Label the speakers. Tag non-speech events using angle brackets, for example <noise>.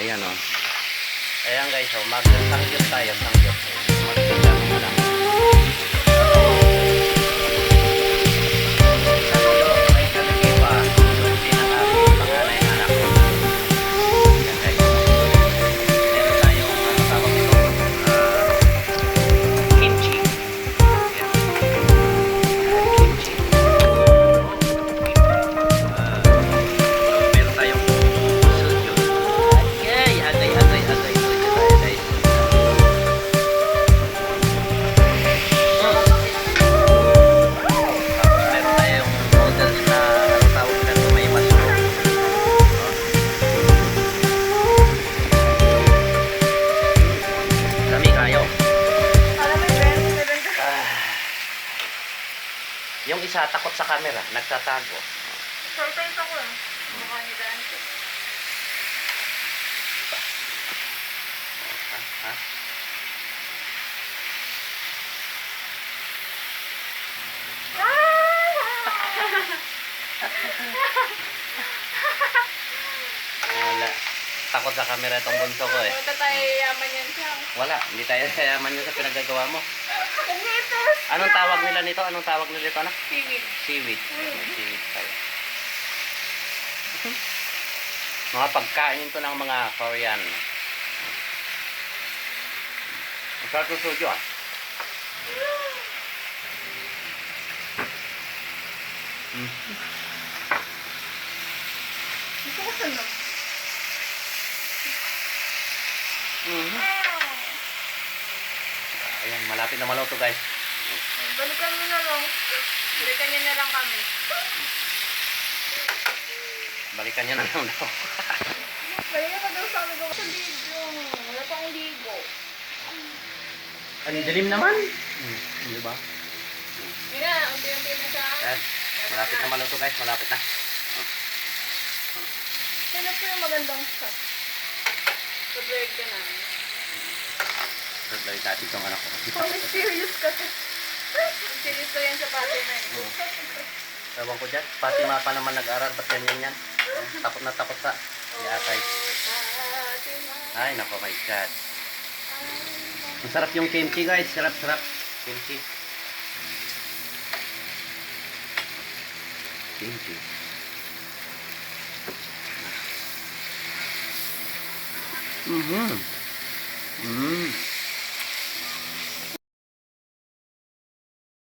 Speaker 1: Ayan o. Ayan guys, oh, mag-sangyup tayo, sangyup. Isa takot sa camera, nagtatago.
Speaker 2: Surprise ako eh. Mukha ni Dante.
Speaker 1: Ha? Ha? Wala. <laughs> Takot sa camera itong bunso ko eh.
Speaker 2: Huwag tayo yaman yan siya.
Speaker 1: Wala, hindi tayo yaman yun sa pinagagawa mo. Anong tawag nila nito? Anong tawag nila nito, anak?
Speaker 2: Seaweed.
Speaker 1: Seaweed. Seaweed pala. <laughs> mga pagkain to ng mga Korean. Masarap yung sujo ah. Mm.
Speaker 2: Gusto ko sunog.
Speaker 1: Mhm. Ayan, malapit na maluto guys.
Speaker 2: Balikan niyo na lang. Balikan niyo na lang kami.
Speaker 1: Balikan nyo na lang daw.
Speaker 2: Balikan ka daw sa amin ko. Sa ligo. Wala pang ligo.
Speaker 1: Ang dilim naman. Hmm, di ba?
Speaker 2: Na, unti-unti na siya.
Speaker 1: Ayan, malapit na maluto guys, malapit na.
Speaker 2: Hanap ko yung magandang shot. Pag-blurred ka namin.
Speaker 1: Sabay dati itong anak ko.
Speaker 2: Ang mysterious kasi. Mysterious ko yan sa pati na eh.
Speaker 1: Ewan ko dyan. Pati mga pa naman nag-aral. Ba't ganyan yan? Takot na takot sa yatay. Ay, nako my God. Masarap yung kimchi guys. Sarap, sarap. Kimchi. Kimchi. Mhm. Mm.